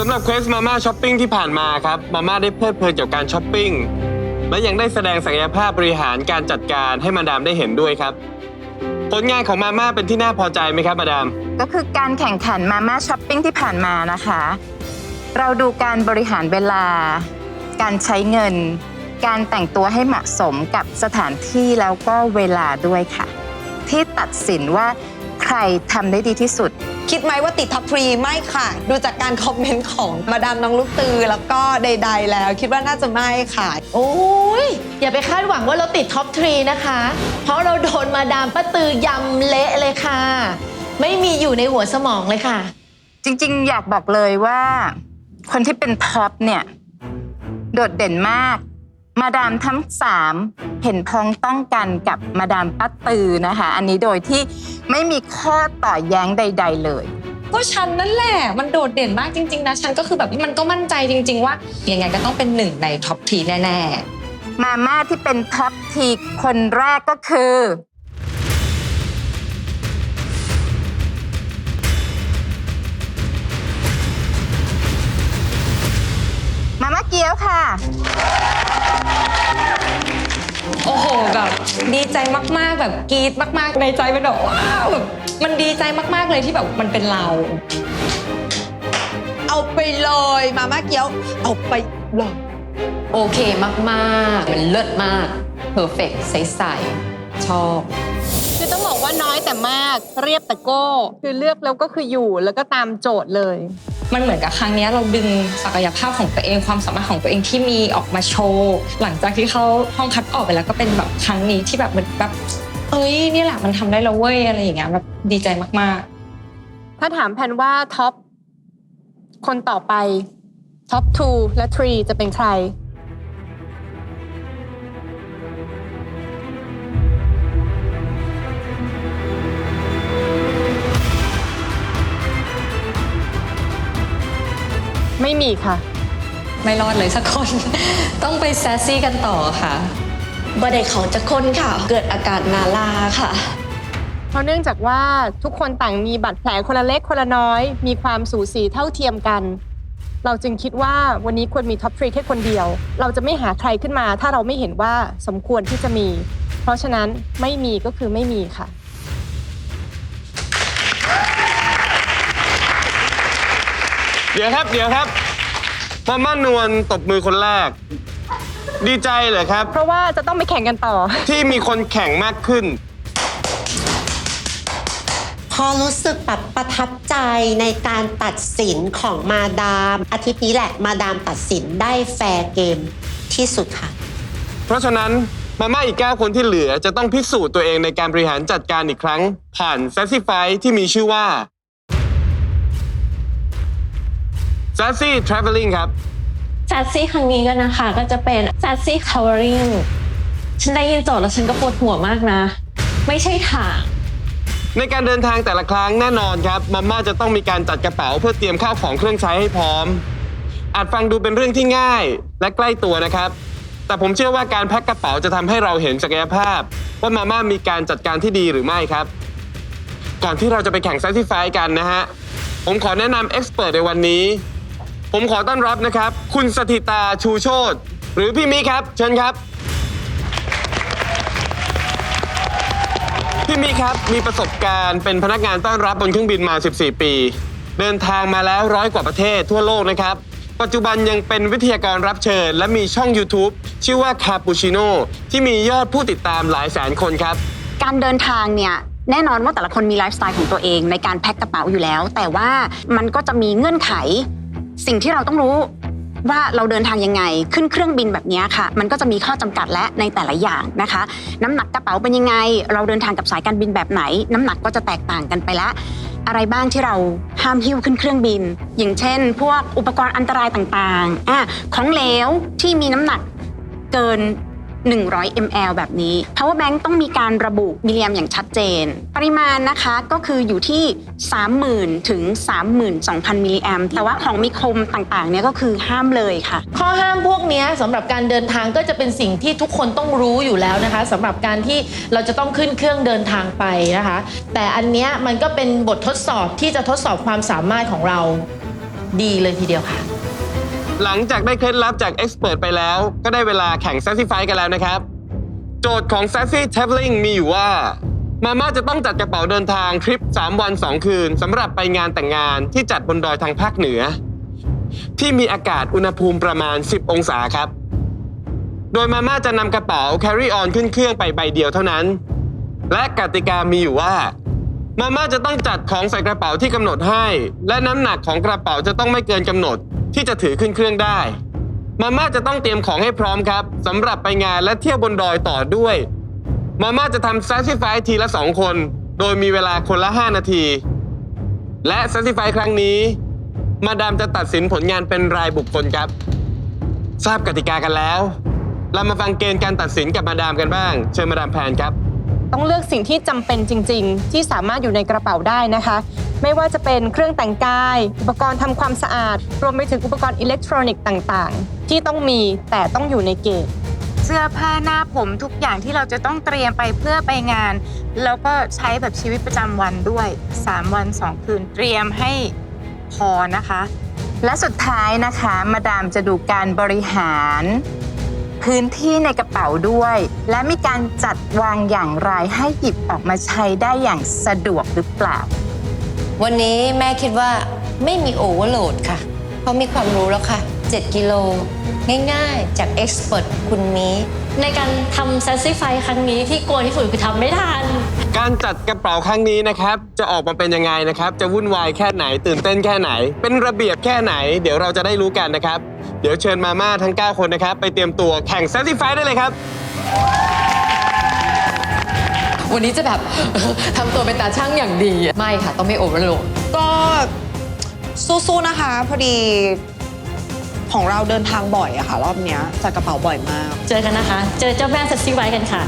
สำหรับเควสมาม่าช้อปปิ้งที่ผ่านมาครับมาม่าได้เพลิดเพลินกับการช้อปปิ้งและยังได้แสดงศักยภาพบริหารการจัดการให้มาดามได้เห็นด้วยครับ ผลงานของมาม่าเป็นที่น่าพอใจไหมครับมาดาม ก็คือการแข่งขันมาม่าช้อปปิ้งที่ผ่านมานะคะ เราดูการบริหารเวลา การใช้เงิน การแต่งตัวให้เหมาะสมกับสถานที่แล้วก็เวลาด้วยค่ะ ที่ตัดสินว่า ใครทำได้ดีที่สุด คิดไหมว่าติดท็อปทรีไม่ค่ะ ดูจากการคอมเมนต์ของมาดามน้องลูกตือแล้วก็ใด ๆ แล้ว คิดว่าน่าจะไม่ค่ะ โอ้ยอย่าไปคาดหวังว่าเราติดท็อปทรีนะคะ เพราะเราโดนมาดามป้าตือยำเละเลยค่ะ ไม่มีอยู่ในหัวสมองเลยค่ะ จริงๆ อยากบอกเลยว่า คนที่เป็นท็อปเนี่ย โดดเด่นมาก มาดามทั้งสามเห็นพ้องต้องกันกับมาดามป้าตือนะคะ อันนี้โดยที่ไม่มีข้อต่อแย้งใด ๆ เลย ก็ฉันนั่นแหละ มันโดดเด่นมากจริง ๆ นะ ฉันก็คือแบบมันก็มั่นใจจริง ๆ ว่ายังไงก็ต้องเป็นหนึ่งในท็อปทรีแน่มาม่าที่เป็นท็อปทีคนแรกก็คือ เกี๊ยวค่ะๆโอ้โหแบบดีใจมากๆ แบบกรี๊ดมากๆ ในใจเป็นแบบว้าวแบบมันดีใจมากๆเลยที่แบบมันเป็นเรา เอาไปเลยมาม่าเกี๊ยว เอาไปเลย โอเคมากๆ มันเลิศมากเพอร์เฟกใสๆชอบ คือต้องบอกว่าน้อยแต่มากเรียบแต่โก้ คือเลือกแล้วก็คืออยู่แล้วก็ตามโจทย์เลย มันเหมือนกับครั้งนี้เราดึงศักยภาพของตัวเองความสามารถของตัวเองที่มีออกมาโชว์หลังจากที่เขาห้องคัดออกไปแล้วก็เป็นแบบครั้งนี้ที่แบบเหมือนแบบเอ้ยนี่แหละมันทำได้แล้วเว้ยอะไรอย่างเงี้ยแบบดีใจมากๆ ถ้าถามแพนว่าท็อปคนต่อไปท็อป 2 และ 3 จะเป็นใคร ไม่มีค่ะๆไม่รอดเลยสักคน ต้องไปแซสซี่กันต่อค่ะบไดเขาจะค้นค่ะ เกิดอาการนาลาค่ะ เพราะเนื่องจากว่าทุกคนต่างมีบาดแผลคนละเล็กคนละน้อย มีความสูสีเท่าเทียมกัน เราจึงคิดว่าวันนี้ควรมีท็อปทรีแค่คนเดียว เราจะไม่หาใครขึ้นมา ถ้าเราไม่เห็นว่าสมควรที่จะมี เพราะฉะนั้นไม่มีก็คือไม่มีค่ะ เดี๋ยวครับ เดี๋ยวครับ มาม่านวลตบมือคนแรก ดีใจเหรอครับ เพราะว่าจะต้องไปแข่งกันต่อ ที่มีคนแข่งมากขึ้น พอรู้สึกแบบประทับใจในการตัดสินของมาดาม อาทิตย์นี้แหละมาดามตัดสินได้แฟร์เกมที่สุดค่ะ เพราะฉะนั้นมาม่าอีก 9 คนที่เหลือจะต้องพิสูจน์ตัวเองในการบริหารจัดการอีกครั้ง ผ่านแซสซี่ไฟที่มีชื่อว่า s a s s y Traveling ครับ s ซ s ซี่ครั้งนี้ก็นะคะ ก็จะเป็น s ซ s ซี่ covering ฉันได้ยินโจทย์แล้วฉันก็ปวดหัวมากนะ ไม่ใช่ทางในการเดินทางแต่ละครั้งแน่นอนครับมาม่าจะต้องมีการจัดกระเป๋าเพื่อเตรียมข้าวของเครื่องใช้ให้พร้อม อาจฟังดูเป็นเรื่องที่ง่ายและใกล้ตัวนะครับ แต่ผมเชื่อว่าการแพ็คกระเป๋าจะทำให้เราเห็นศักยภาพ ว่ามาม่ามีการจัดการที่ดีหรือไม่ครับ ก่อนที่เราจะไปแข่งไซซี่ไฟกันนะฮะ ผมขอแนะนำเอ็กซ์เพรสในวันนี้ ผมขอต้อนรับนะครับ คุณสถิตาชูโชตหรือพี่มิครับ เชิญครับ พี่มิครับมีประสบการณ์เป็นพนักงานต้อนรับบนเครื่องบินมา 14 ปี เดินทางมาแล้วร้อยกว่าประเทศทั่วโลกนะครับ ปัจจุบันยังเป็นวิทยากรรับเชิญ และมีช่อง YouTube ชื่อว่าคาปูชิโน่ที่มียอดผู้ติดตามหลายแสนคนครับ การเดินทางเนี่ยแน่นอนว่าแต่ละคนมีไลฟ์สไตล์ของตัวเองในการแพ็คกระเป๋าอยู่แล้ว แต่ว่ามันก็จะมีเงื่อนไข สิ่งที่เราต้องรู้ว่าเราเดินทางยังไงขึ้นเครื่องบินแบบนี้ค่ะ มันก็จะมีข้อจำกัดและในแต่ละอย่างนะคะ น้ำหนักกระเป๋าเป็นยังไง เราเดินทางกับสายการบินแบบไหน น้ำหนักก็จะแตกต่างกันไปละอะไรบ้างที่เราห้ามหิ้วขึ้นเครื่องบิน อย่างเช่น พวกอุปกรณ์อันตรายต่างๆอะของเหลวที่มีน้ำหนักเกิน 100 ml แบบนี้ power bank ต้องมีการระบุมิลลิแอมอย่างชัดเจน ปริมาณนะคะก็คืออยู่ที่ 30,000 ถึง 32,000 มิลลิแอมแต่ว่าของมีคมต่างๆเนี่ยก็คือห้ามเลยค่ะ ข้อห้ามพวกเนี้ยสำหรับการเดินทางก็จะเป็นสิ่งที่ทุกคนต้องรู้อยู่แล้วนะคะสำหรับการที่เราจะต้องขึ้นเครื่องเดินทางไปนะคะ แต่อันเนี้ยมันก็เป็นบททดสอบที่จะทดสอบความสามารถของเราดีเลยทีเดียวค่ะ หลังจากได้เคล็ดลับจากเอ็กซ์เพรไปแล้ว ก็ได้เวลาแข่ง Sassy Fight กันแล้วนะครับ โจทย์ของ Sassy Traveling มีอยู่ว่า มาม่าจะต้องจัดกระเป๋าเดินทางทริป 3 วัน 2 คืนสำหรับไปงานแต่งงานที่จัดบนดอยทางภาคเหนือ ที่มีอากาศอุณหภูมิประมาณ 10 องศาครับ โดยมาม่าจะนำกระเป๋า carry on ขึ้นเครื่องไปใบเดียวเท่านั้น และกติกามีอยู่ว่ามาม่าจะต้องจัดของใส่กระเป๋าที่กำหนดให้ และน้ำหนักของกระเป๋าจะต้องไม่เกินกำหนด ที่จะถือขึ้นเครื่องได้ มาม่าจะต้องเตรียมของให้พร้อมครับสำหรับไปงานและเที่ยวบนดอยต่อด้วย มาม่าจะทำ Sassify ทีละ2คน โดยมีเวลาคนละ 5 นาที และ Sassify ครั้งนี้ มาดามจะตัดสินผลงานเป็นรายบุคคลครับ ทราบกติกากันแล้ว เรามาฟังเกณฑ์การตัดสินกับมาดามกันบ้าง เชิญมาดามแพนครับ ต้องเลือกสิ่งที่จำเป็นจริง ๆ ที่สามารถอยู่ในกระเป๋าได้นะคะ ไม่ว่าจะเป็นเครื่องแต่งกาย อุปกรณ์ทำความสะอาด รวมไปถึงอุปกรณ์อิเล็กทรอนิกส์ต่างๆ ที่ต้องมีแต่ต้องอยู่ในเกณฑ์เสื้อผ้าหน้าผมทุกอย่างที่เราจะต้องเตรียมไปเพื่อไปงาน แล้วก็ใช้แบบชีวิตประจำวันด้วย 3 วัน 2 คืนเตรียมให้พอนะคะ และสุดท้ายนะคะ มาดามจะดูการบริหาร พื้นที่ในกระเป๋าด้วย และมีการจัดวางอย่างไรให้หยิบออกมาใช้ได้อย่างสะดวกหรือเปล่า วันนี้แม่คิดว่าไม่มีโอเวอร์โหลดค่ะ เพราะมีความรู้แล้วค่ะ 7 กิโล ง่ายๆ จากเอ็กซ์เพรสคุณมีในการทำ Sassify ครั้งนี้ที่กลัวที่สุดคือทำไม่ทัน การจัดกระเป๋าครั้งนี้นะครับ จะออกมาเป็นยังไงนะครับ จะวุ่นวายแค่ไหนตื่นเต้นแค่ไหน เป็นระเบียบแค่ไหน เดี๋ยวเราจะได้รู้กันนะครับ เดี๋ยวเชิญมาม่าทั้ง 9 คนนะครับ ไปเตรียมตัวแข่ง s ซ t i f y ได้เลยครับ วันนี้จะแบบ ทำตัวเป็นตาช่างอย่างดีอะไม่ค่ะ ต้องไม่โอเวอร์โหลดก็สู้ๆนะคะ พอดีของเราเดินทางบ่อยอะค่ะ รอบเนี้ยจัดกระเป๋าบ่อยมาก เจอกันนะคะ เจอเจ้าแม่ Sassify กันค่ะ